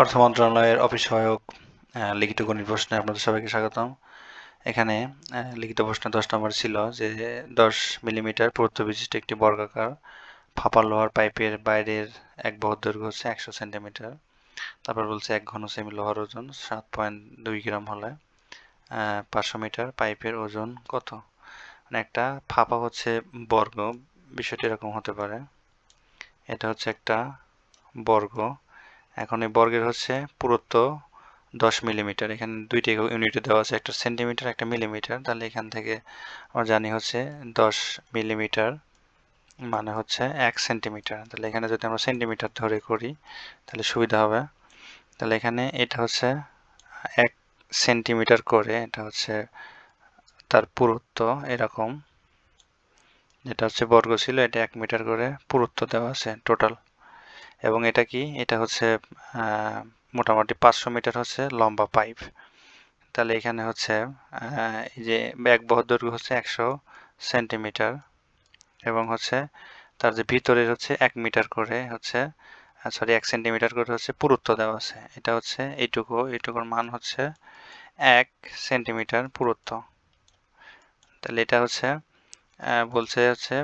অর্থ মন্ত্রণালয়ের অফিস সহায়ক লিখিত গণিত প্রশ্নে আপনাদের সবাইকে স্বাগতম। এখানে লিখিত প্রশ্নে দশ নম্বর ছিল যে, দশ মিলিমিটার পুরুত্ব বিশিষ্ট একটি বর্গাকার ফাঁপা লোহার পাইপের বাইরের এক বহর দৈর্ঘ্য হচ্ছে একশো সেন্টিমিটার। তারপর বলছে এক ঘন সেমি লোহার ওজন সাত পয়েন্ট দুই গ্রাম হলে পাঁচশো মিটার। পাইপের ওজন কত? মানে একটা ফাঁপা হচ্ছে বর্গ, বিষয়টি এরকম হতে পারে। এটা হচ্ছে একটা বর্গ। এখন এই বর্গের হচ্ছে পুরুত্ব দশ মিলিমিটার। এখানে দুইটি ইউনিটে দেওয়া আছে, একটা সেন্টিমিটার একটা মিলিমিটার তাহলে এখান থেকে আমরা জানি হচ্ছে দশ মিলিমিটার মানে হচ্ছে এক সেন্টিমিটার তাহলে এখানে যদি আমরা সেন্টিমিটার ধরে করি, তাহলে সুবিধা হবে। তাহলে এখানে এটা হচ্ছে এক সেন্টিমিটার করে এটা হচ্ছে তার পুরুত্ব এরকম। যেটা হচ্ছে বর্গ ছিল, এটা এক মিটার করে পুরুত্ব দেওয়া আছে টোটাল এবং এটা কি? এটা হচ্ছে মোটামুটি পাঁচশো মিটার হচ্ছে লম্বা পাইপ। তাহলে এখানে হচ্ছে এই যে ব্যাগ বহর দৈর্ঘ্য হচ্ছে একশো সেন্টিমিটার এবং হচ্ছে তার যে ভিতরের হচ্ছে এক মিটার করে হচ্ছে সরি এক সেন্টিমিটার করে হচ্ছে পুরুত্ব দেওয়া আছে। এটা হচ্ছে এইটুকু, এইটুকুর মান হচ্ছে এক সেন্টিমিটার পুরুত্ব। তাহলে এটা হচ্ছে বলছে হচ্ছে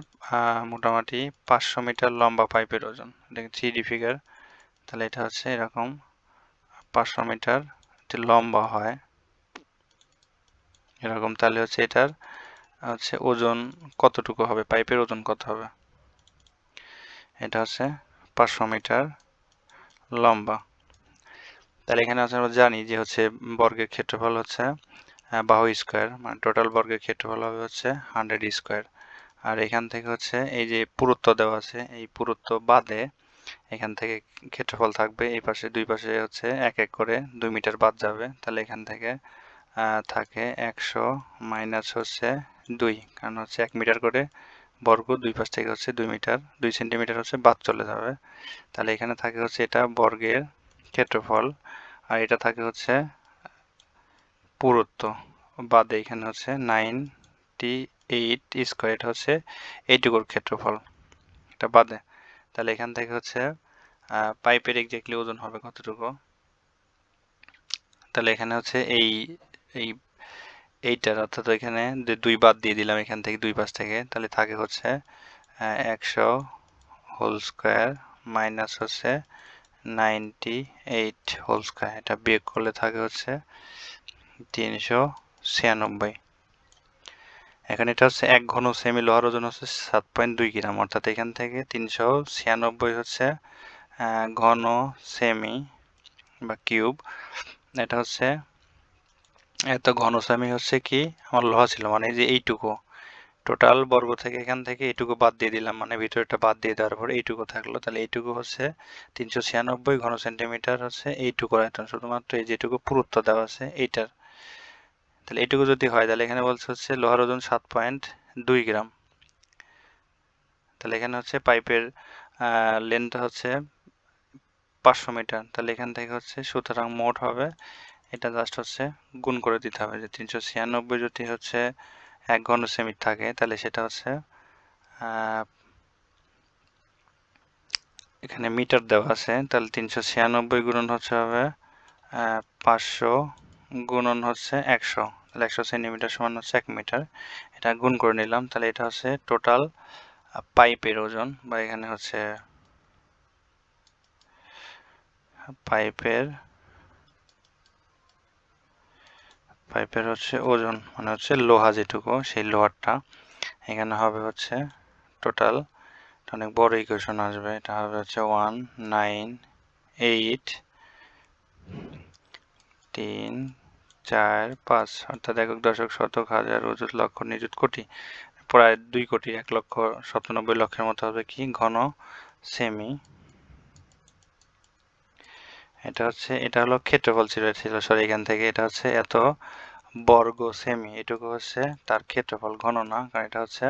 মোটামুটি পাঁচশো মিটার লম্বা পাইপের ওজন। দেখেন থ্রি ফিগার তাহলে এটা হচ্ছে এরকম, পাঁচশো মিটার লম্বা হয়, এরকম, তাহলে হচ্ছে এটার, হচ্ছে ওজন কতটুকু হবে? পাইপের ওজন কত হবে? এটা হচ্ছে পাঁচশো মিটার লম্বা। তাহলে এখানে আমরা জানি যে হচ্ছে বর্গের ক্ষেত্রফল হচ্ছে বাহু স্কোয়ার মানে টোটাল বর্গের ক্ষেত্রফল হবে হচ্ছে হান্ড্রেড স্কোয়ার আর এখান থেকে হচ্ছে এই যে পুরুত্ব দেওয়া আছে, এই পুরুত্ব বাদে এখান থেকে ক্ষেত্রফল থাকবে এই পাশে, দুই পাশে হচ্ছে এক এক করে দুই মিটার বাদ যাবে। তাহলে এখান থেকে থাকে একশো মাইনাস হচ্ছে দুই, কারণ হচ্ছে এক মিটার করে বর্গ দুই পাশ থেকে হচ্ছে দুই মিটার, দুই সেন্টিমিটার হচ্ছে বাদ চলে যাবে। তাহলে এখানে থাকে হচ্ছে এটা বর্গের ক্ষেত্রফল, আর এটা থাকে হচ্ছে পুরুত্ব। বাদে এখানে হচ্ছে নাইনটি এইট স্কোয়ার হচ্ছে এইটুকুর ক্ষেত্রফল। এটা বাদে। তাহলে এখান থেকে হচ্ছে পাইপের এক্স্যাক্টলি ওজন হবে কতটুকু? তাহলে এখানে হচ্ছে এই এই, এইটার অর্থাৎ এখানে দুই বাদ দিয়ে দিলাম এখান থেকে দুই পাশ থেকে। তাহলে থাকে হচ্ছে একশো হোল স্কোয়ার মাইনাস হচ্ছে নাইনটি এইট হোল স্কোয়ার এটা বিয়োগ করলে থাকে হচ্ছে তিনশো ছিয়ানব্বই। এখানে এটা হচ্ছে এক ঘন সেমি লোহার ওজন হচ্ছে সাত পয়েন্ট দুই গ্রাম। অর্থাৎ এখান থেকে তিনশো ছিয়ানব্বই হচ্ছে ঘন সেমি বা কিউব এটা হচ্ছে এত ঘন সেমি হচ্ছে কি? আমার লোহা ছিল মানে এই যে এইটুকু। টোটাল বর্গ থেকে এখান থেকে এইটুকু বাদ দিয়ে দিলাম মানে ভিতরটা বাদ দিয়ে দেওয়ার পর এইটুকু থাকল। তাহলে এইটুকু হচ্ছে তিনশো ছিয়ানব্বই, ঘন সেন্টিমিটার হচ্ছে এইটুকু আয়তন। শুধুমাত্র এই যেটুকু পুরুত্ব দেওয়া আছে, এইটার তাহলে এটুকু যদি হয়, তাহলে এখানে বলছে হচ্ছে লোহার ওজন সাত পয়েন্ট দুই গ্রাম। তাহলে এখানে হচ্ছে পাইপের লেন্থ হচ্ছে পাঁচশো মিটার। তাহলে এখান থেকে হচ্ছে সুতরাং মোট হবে, এটা জাস্ট হচ্ছে গুণ করে দিতে হবে যে তিনশো ছিয়ানব্বই যদি হচ্ছে এক ঘন সেমি থাকে, তাহলে সেটা হচ্ছে এখানে মিটার দেওয়া আছে, তাহলে তিনশো ছিয়ানব্বই গুণন হচ্ছে হবে পাঁচশো গুণন হচ্ছে একশো। তাহলে একশো সেন্টিমিটার সমান হচ্ছে এক মিটার। এটা গুণ করে নিলাম। তাহলে এটা হচ্ছে টোটাল পাইপের ওজন বা এখানে হচ্ছে, পাইপের পাইপের হচ্ছে ওজন মানে হচ্ছে লোহা যেটুকু, সেই লোহারটা। এখানে হবে হচ্ছে টোটাল অনেক বড় ইকুয়েশন আসবে। এটা হবে হচ্ছে ওয়ান নাইন এইট তিন চার, পাঁচ, অর্থাৎ একক দশক শতক হাজার অযুত লক্ষ, নিযুত কোটি, প্রায় দুই কোটি এক লক্ষ লক্ষের মতো হবে কি? ঘন সেমি এটা হচ্ছে, এটা হলো ক্ষেত্রফল ছিল ছিল সরি এখান থেকে। এটা হচ্ছে এত বর্গ সেমি এটুকু হচ্ছে তার ক্ষেত্রফল, ঘন না, কারণ এটা হচ্ছে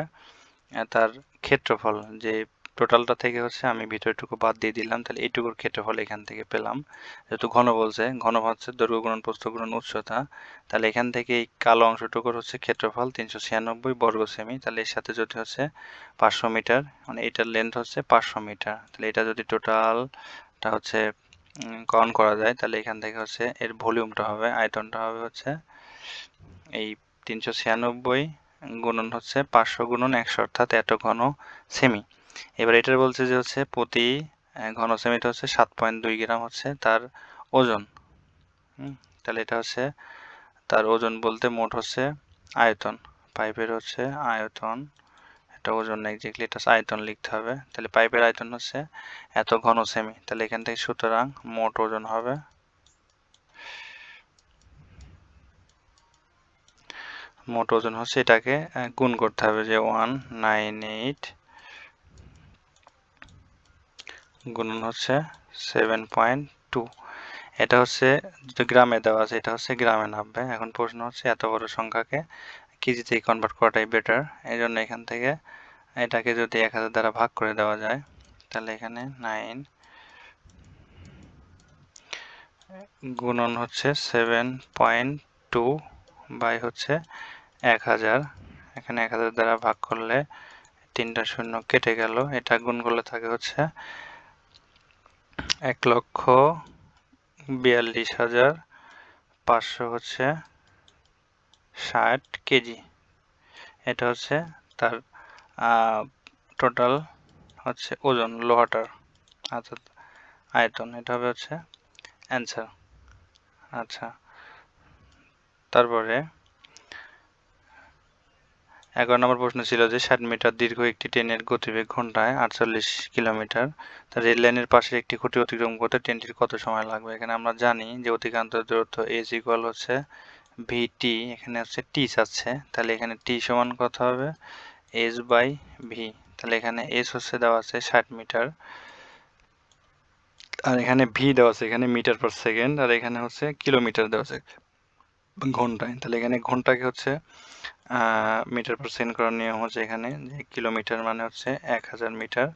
তার ক্ষেত্রফল, যে টোটালটা থেকে হচ্ছে আমি ভিতরটুকু বাদ দিয়ে দিলাম, তাহলে এইটুকুর ক্ষেত্রফল এখান থেকে পেলাম। যেহেতু ঘন বলছে, ঘন হচ্ছে দৈর্ঘ্য গুণন প্রস্থ গুণন উচ্চতা, তাহলে এখান থেকে এই কালো অংশটুকুর হচ্ছে ক্ষেত্রফল তিনশো ছিয়ানব্বই বর্গ সেমি। তাহলে এর সাথে যদি হচ্ছে পাঁচশো মিটার মানে এটার লেন্থ হচ্ছে পাঁচশো মিটার। তাহলে এটা যদি টোটালটা হচ্ছে করণ করা যায়, তাহলে এখান থেকে হচ্ছে এর ভলিউমটা হবে, আয়তনটা হবে হচ্ছে এই তিনশো ছিয়ানব্বই গুণন হচ্ছে পাঁচশো গুণন একশো, অর্থাৎ এত ঘন সেমি। এবার এটার বলছে যে হচ্ছে প্রতি ঘন সেমিটা হচ্ছে সাত পয়েন্ট দুই গ্রাম হচ্ছে তার ওজন। তাহলে এটা হচ্ছে তার ওজন বলতে মোট হচ্ছে আয়তন। পাইপের হচ্ছে আয়তন, এটা ওজন এক্স্যাক্টলি এটা আয়তন লিখতে হবে। তাহলে পাইপের আয়তন হচ্ছে এত ঘন সেমি তাহলে এখান থেকে সুতরাং মোট ওজন হবে মোট ওজন হচ্ছে এটাকে গুণ করতে হবে যে ওয়ান, নাইন, এইট গুণন হচ্ছে সেভেন পয়েন্ট টু এটা হচ্ছে গ্রামে দেওয়া আছে, এটা হচ্ছে গ্রামে নামবে। এখন প্রশ্ন হচ্ছে এত বড় সংখ্যাকে কেজিতে কনভার্ট করাটাই বেটার এই জন্য এখান থেকে এটাকে যদি এক হাজার দ্বারা ভাগ করে দেওয়া যায়, তাহলে এখানে নাইন গুণন হচ্ছে সেভেন পয়েন্ট টু বাই হচ্ছে এক হাজার। এখানে এক হাজার দ্বারা ভাগ করলে তিনটা শূন্য কেটে গেল। এটা গুণ করলে থাকে হচ্ছে এক লক্ষ বিয়াল্লিশ হাজার পাঁচশো হচ্ছে ষাট কেজি। এটা হচ্ছে তার টোটাল হচ্ছে ওজন, লোহাটার। অর্থাৎ আয়তন, এটা হবে হচ্ছে অ্যান্সার আচ্ছা তারপরে এগারো নম্বর প্রশ্ন ছিল যে, ষাট মিটার দীর্ঘ একটি ট্রেনের গতিবেগ ঘন্টায় আটচল্লিশ কিলোমিটার। তা রেল লাইনের পাশে একটি খুঁটি অতিক্রম করতে ট্রেনটির কত সময় লাগবে? এখানে আমরা জানি যে, অতিক্রান্ত দূরত্ব এজ ইকুয়াল হচ্ছে ভিটি এখানে হচ্ছে টি চাচ্ছে তাহলে এখানে টি সমান কত হবে? এস বাই ভি তাহলে এখানে এস হচ্ছে, দেওয়া আছে ষাট মিটার। আর এখানে ভি দেওয়া আছে, এখানে মিটার পার সেকেন্ড। আর এখানে হচ্ছে কিলোমিটার দেওয়া আছে। ঘন্টায়। তাহলে এখানে ঘন্টাকে হচ্ছে মিটার পার সেকেন্ড করার নিয়ম হচ্ছে এখানে, যে কিলোমিটার মানে হচ্ছে এক হাজার মিটার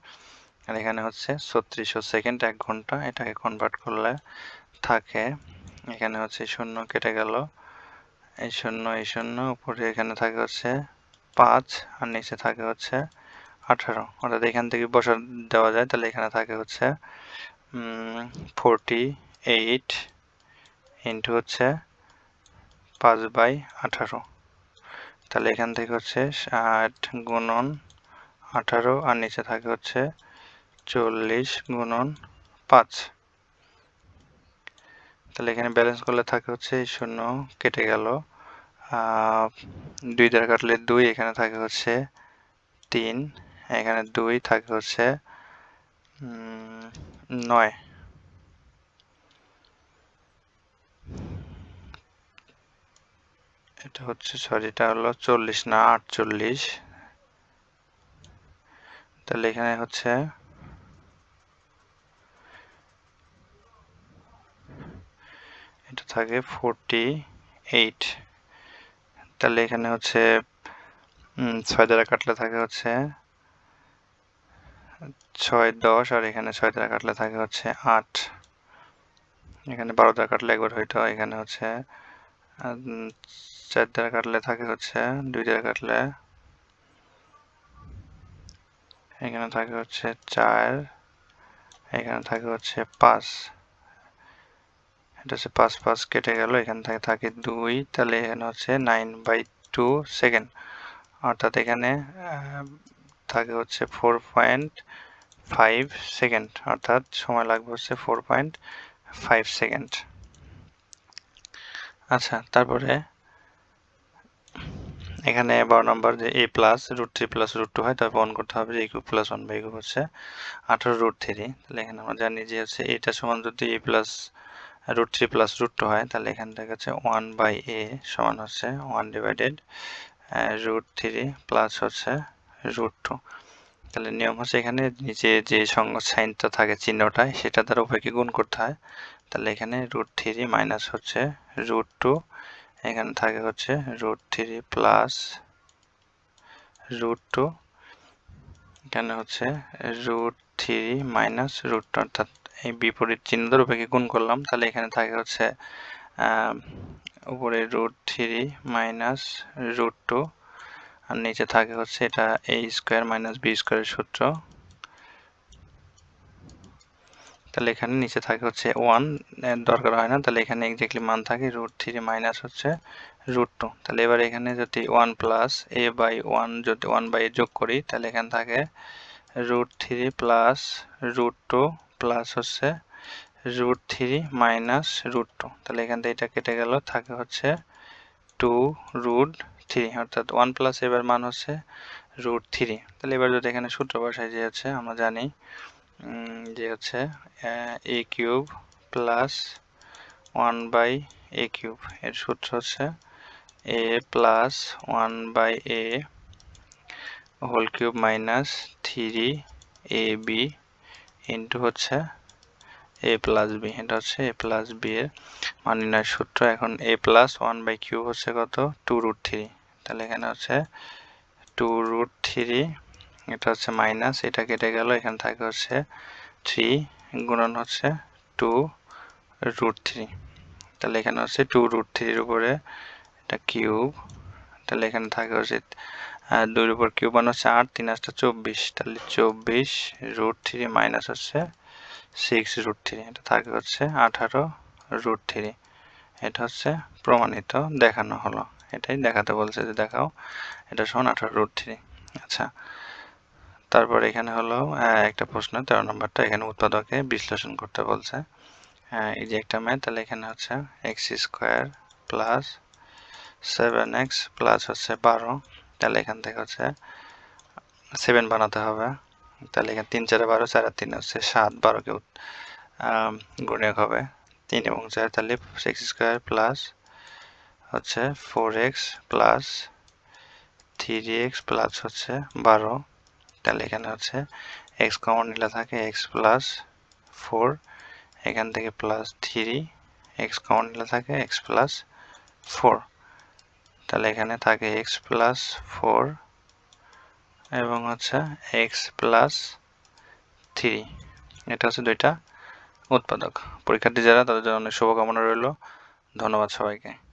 আর এখানে হচ্ছে ছত্রিশশো সেকেন্ড এক ঘণ্টা, এটাকে কনভার্ট করলে থাকে। এখানে হচ্ছে শূন্য কেটে গেল। এই শূন্য এই শূন্য, উপরে এখানে থাকে হচ্ছে পাঁচ, আর নিচে থাকে হচ্ছে আঠারো। অর্থাৎ এখান থেকে বসা দেওয়া যায়, তাহলে এখানে থাকে হচ্ছে ফোরটি এইট ইন্টু হচ্ছে পাঁচ বাই আঠারো। তাহলে এখান থেকে হচ্ছে ষাট গুণন আঠারো আর নিচে থাকে হচ্ছে চল্লিশ গুণন পাঁচ। তাহলে এখানে ব্যালেন্স করলে থাকে হচ্ছে শূন্য কেটে গেল। দুই দ্বারা কাটলে দুই, এখানে থাকে হচ্ছে তিন, এখানে দুই থাকে হচ্ছে নয়। এটা হচ্ছে সরি এটা হলো চল্লিশ না আটচল্লিশ। তাহলে এখানে হচ্ছে এটা থাকে ফোরটি এইট তাহলে এখানে হচ্ছে ছয় দ্বারা কাটলে থাকে হচ্ছে ছয় দশ, আর এখানে ছয় দ্বারা কাটলে থাকে হচ্ছে আট। এখানে বারো দ্বারা কাটলে একবার হয়তো এখানে হচ্ছে চার দ্বারা কাটলে থাকে হচ্ছে দুই দ্বারা কাটলে এখানে থাকে হচ্ছে চার, এখানে থাকে হচ্ছে পাঁচ। এটা হচ্ছে পাঁচ পাঁচ কেটে গেল, এখান থেকে, থাকে দুই, তাহলে এখানে হচ্ছে নাইন বাই টু সেকেন্ড অর্থাৎ এখানে থাকে হচ্ছে ফোর পয়েন্ট ফাইভ সেকেন্ড অর্থাৎ সময় লাগবে হচ্ছে ফোর পয়েন্ট ফাইভ সেকেন্ড আচ্ছা তারপরে এখানে বারো নম্বর যে A plus root three plus root two হয় তবে অন করতে হবে যে ইকু প্লাস ওয়ান বাই ইকু হচ্ছে আঠারো রুট থ্রি তাহলে এখানে আমরা জানি যে হচ্ছে এটা সমান যদি A plus root three plus root two হয়, তাহলে এখান থেকে হচ্ছে ওয়ান বাই এ সমান হচ্ছে one divided root three plus হচ্ছে রুট টু তাহলে নিয়ম হচ্ছে এখানে নিচে যে সঙ্গ সাইনটা থাকে চিহ্নটায়, সেটা দ্বারা উভয়কে গুণ করতে হয়। তাহলে এখানে রুট থ্রি মাইনাস হচ্ছে রুট টু এখানে থাকে হচ্ছে root three plus root two এখানে হচ্ছে root three minus root two অর্থাৎ এই বিপরীত চিহ্ন দ্বারা গুণ করলাম, তাহলে এখানে থাকে হচ্ছে উপরে root three minus root two আর নিচে থাকে হচ্ছে এটা এ স্কোয়ার মাইনাস বি স্কোয়ারের সূত্র। তাহলে এখানে নিচে থাকে হচ্ছে ওয়ান দরকার হয় না। তাহলে এখানে এক্স্যাক্টলি মান থাকে রুট থ্রি মাইনাস হচ্ছে রুট টু তাহলে এবার এখানে যদি one plus A by one যদি ওয়ান বাই এ যোগ করি, তাহলে এখানে থাকে root three plus root two plus হচ্ছে root three minus root two তাহলে এখান থেকে এটা কেটে গেল, থাকে হচ্ছে টু রুট থ্রি অর্থাৎ ওয়ান প্লাস এবার মান হচ্ছে রুট থ্রি তাহলে এবার যদি এখানে সূত্র বসাই যে হচ্ছে, আমরা জানি যে হচ্ছে A cube plus one by A cube এর সূত্র হচ্ছে A plus one by A whole cube minus three A B into হচ্ছে এ প্লাস বি এটা হচ্ছে এ প্লাস বি এর মান নির্ণয়ের সূত্র। এখন A plus one by cube হচ্ছে কত? টু রুট থ্রি তাহলে এখানে হচ্ছে টু রুট থ্রি এটা হচ্ছে মাইনাস এটা কেটে গেল, এখানে থাকে হচ্ছে থ্রি গুণন হচ্ছে টু রুট থ্রি তাহলে এখানে হচ্ছে টু রুট থ্রির উপরে এটা কিউব তাহলে এখানে থাকে হচ্ছে দুইয়ের উপর কিউব মান হচ্ছে আট, তিন আসটা চব্বিশ। তাহলে চব্বিশ রুট থ্রি মাইনাস হচ্ছে সিক্স রুট থ্রি এটা থাকে হচ্ছে আঠারো রুট থ্রি এটা হচ্ছে প্রমাণিত, দেখানো হলো। এটাই দেখাতে বলছে যে দেখাও, এটা সমান আঠারো রুট থ্রি আচ্ছা তারপর এখানে হলো একটা প্রশ্ন, তেরো নম্বরটা, এখানে উৎপাদকে বিশ্লেষণ করতে বলছে। এই যে একটা ম্যাথ, তাহলে এখানে হচ্ছে X square plus seven X plus হচ্ছে বারো, তাহলে এখান থেকে হচ্ছে সেভেন বানাতে হবে। তাহলে এখানে তিন চারে বারো, চার তিন হচ্ছে সাত, বারোকে গুণিয়ক হবে। তিন এবং চার, তাহলে সিক্স স্কোয়ার প্লাস হচ্ছে four X plus three X plus হচ্ছে বারো। তাহলে এখানে হচ্ছে এক্স কমন নিলে থাকে এক্স প্লাস ফোর এখান থেকে প্লাস থ্রি এক্স কমন নিলে থাকে এক্স প্লাস ফোর তাহলে এখানে থাকে এক্স প্লাস ফোর এবং হচ্ছে এক্স প্লাস থ্রি এটা হচ্ছে দুইটা উৎপাদক। পরীক্ষার্থী যারা, তাদের জন্য অনেক শুভকামনা রইল। ধন্যবাদ সবাইকে।